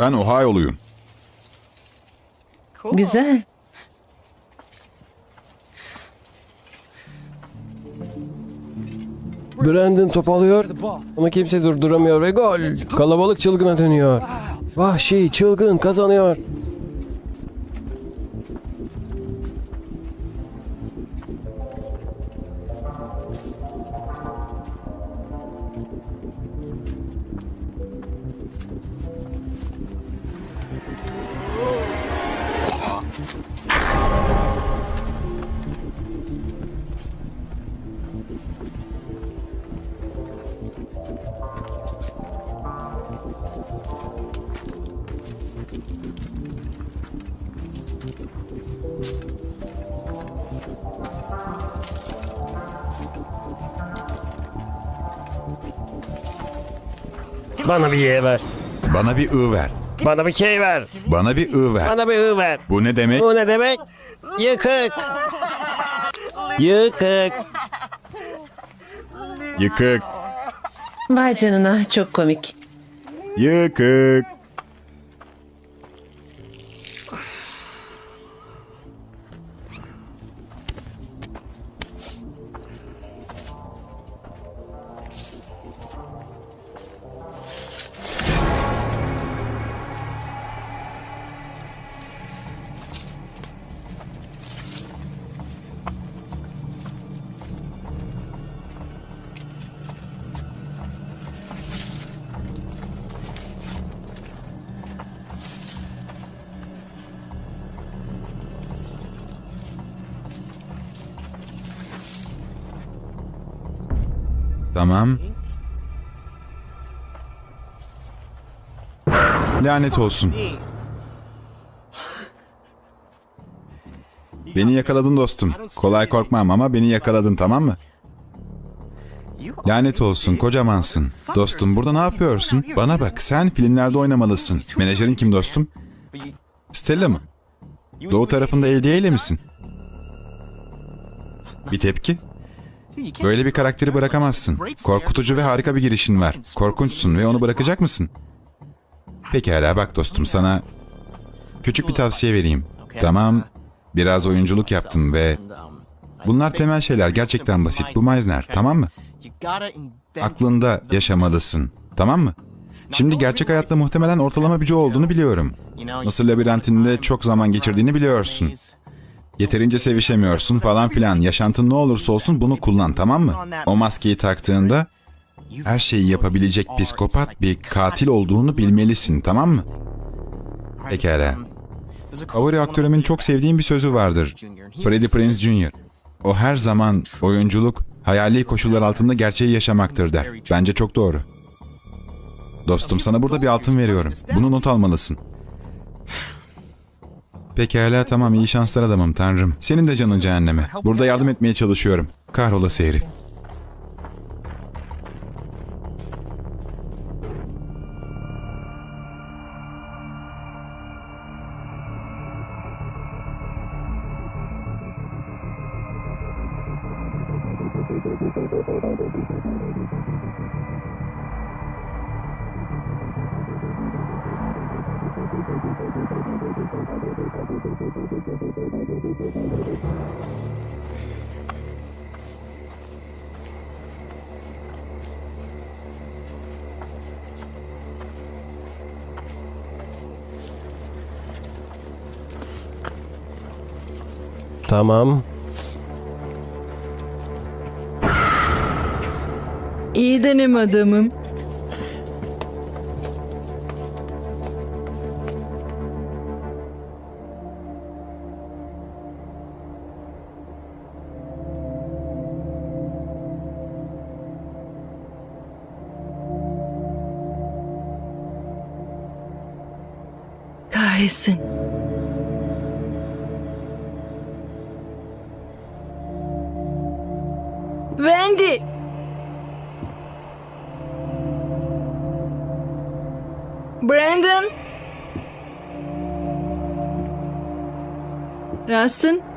Ben Ohio'luyum. Güzel. Brandon top alıyor ama kimse durduramıyor ve gol. Kalabalık çılgına dönüyor. Vahşi çılgın kazanıyor. Bana bir Y ver. Bana bir ı ver. Bana bir K ver. Bana bir ı ver. Bana bir I ver. Bu ne demek? Bu ne demek? Yıkık. Yıkık. Yıkık. Vay canına çok komik. Yıkık. Tamam. Lanet olsun. Beni yakaladın dostum. Kolay korkmam ama beni yakaladın tamam mı? Lanet olsun kocamansın. Dostum burada ne yapıyorsun? Bana bak sen filmlerde oynamalısın. Menajerin kim dostum? Stella mı? Doğu tarafında Eldiye ile misin? Bir tepki? Böyle bir karakteri bırakamazsın. Korkutucu ve harika bir girişin var. Korkunçsun ve onu bırakacak mısın? Pekala bak dostum sana küçük bir tavsiye vereyim. Tamam biraz oyunculuk yaptım ve bunlar temel şeyler gerçekten basit. Bu Meisner tamam mı? Aklında yaşamalısın. Tamam mı? Şimdi gerçek hayatta muhtemelen ortalama bir Joe olduğunu biliyorum. Mısır labirentinde çok zaman geçirdiğini biliyorsun. Yeterince sevişemiyorsun falan filan. Yaşantın ne olursa olsun bunu kullan tamam mı? O maskeyi taktığında her şeyi yapabilecek psikopat bir katil olduğunu bilmelisin tamam mı? Pekala. Favori aktörümün çok sevdiğim bir sözü vardır. Freddie Prinze Jr. O her zaman oyunculuk hayali koşullar altında gerçeği yaşamaktır der. Bence çok doğru. Dostum sana burada bir altın veriyorum. Bunu not almalısın. Pekala tamam iyi şanslar adamım tanrım. Senin de canın cehenneme. Burada yardım etmeye çalışıyorum. Kahrolası herif. Tamam. İyi deneme adamım. Kahretsin. Wendy. Brandon. Rustin.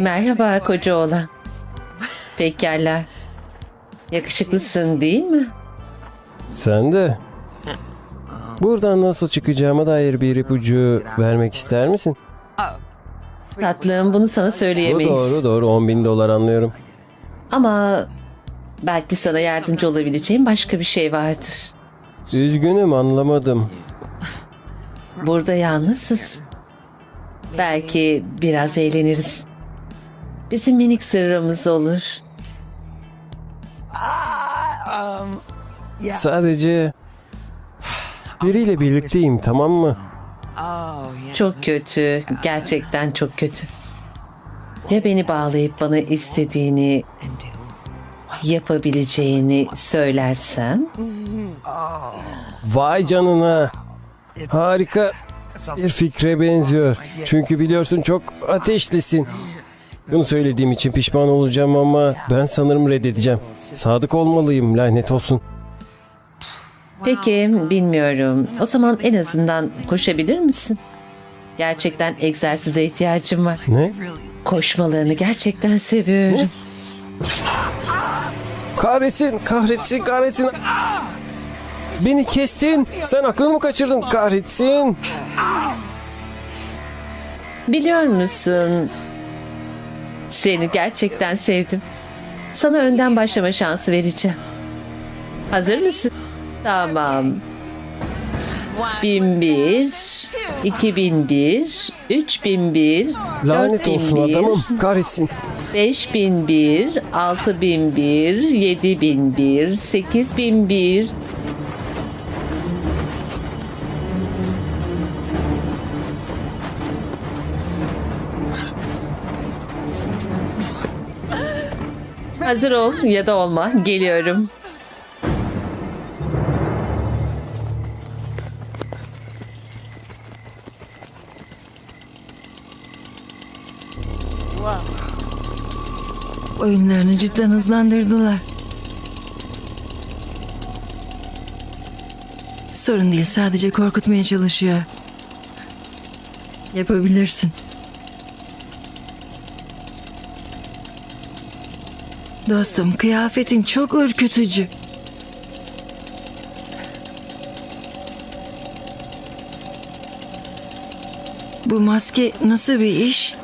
Merhaba koca oğlan. Pekala. Yakışıklısın değil mi? Sen de. Buradan nasıl çıkacağıma dair bir ipucu vermek ister misin? Tatlım bunu sana Bu söyleyemeyiz. doğru doğru 10 bin dolar anlıyorum. Ama belki sana yardımcı olabileceğim başka bir şey vardır. Üzgünüm anlamadım. Burada yalnızız. Belki biraz eğleniriz. Bizim minik sırrımız olur. Sadece biriyle birlikteyim tamam mı? Çok kötü. Gerçekten çok kötü. Ya beni bağlayıp bana istediğini yapabileceğini söylersem? Vay canına. Harika bir fikre benziyor. Çünkü biliyorsun çok ateşlisin. Bunu söylediğim için pişman olacağım ama ben sanırım reddedeceğim. Sadık olmalıyım lanet olsun. Peki bilmiyorum. O zaman en azından koşabilir misin? Gerçekten egzersize ihtiyacım var. Ne? Koşmalarını gerçekten seviyorum. Kahretsin, kahretsin, kahretsin. Beni kestin. Sen aklını mı kaçırdın? Kahretsin. Biliyor musun? Seni gerçekten sevdim. Sana önden başlama şansı vereceğim. Hazır mısın? Tamam. 1001, 2001, 3001, Lanet olsun 4001, adamım. Kahretsin. 5001, 6001, 7001, 8001. Hazır ol ya da olma. Geliyorum. Oyunlarını cidden hızlandırdılar. Sorun değil sadece korkutmaya çalışıyor. Yapabilirsin. Dostum kıyafetin çok ürkütücü. Bu maske nasıl bir iş?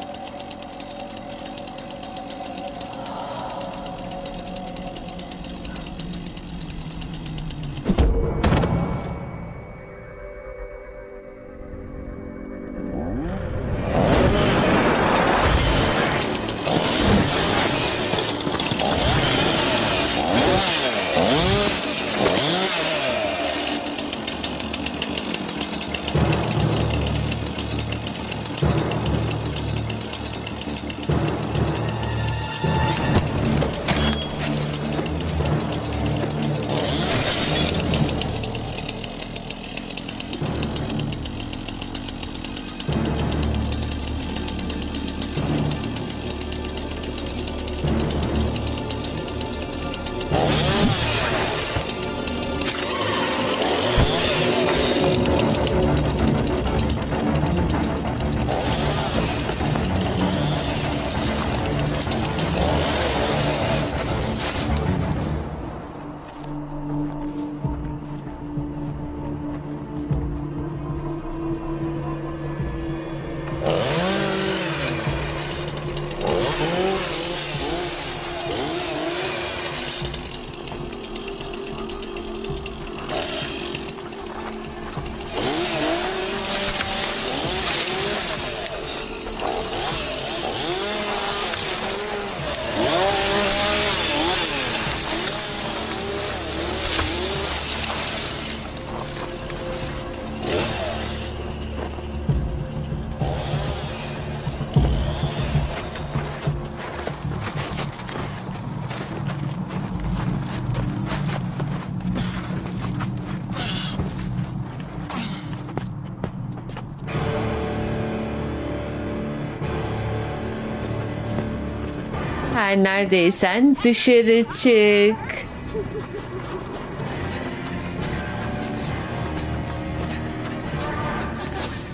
Her neredeysen dışarı çık.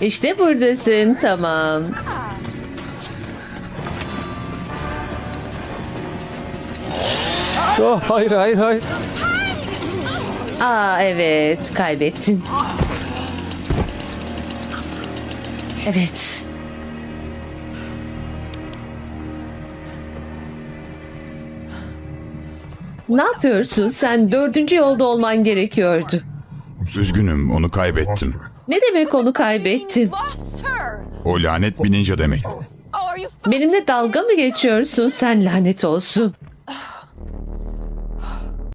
İşte buradasın. Tamam. Oh, hayır hayır hayır. Aa evet kaybettin. Evet. Ne yapıyorsun sen? Dördüncü yolda olman gerekiyordu. Üzgünüm onu kaybettim. Ne demek onu kaybettin? O lanet bir ninja demek. Benimle dalga mı geçiyorsun sen lanet olsun?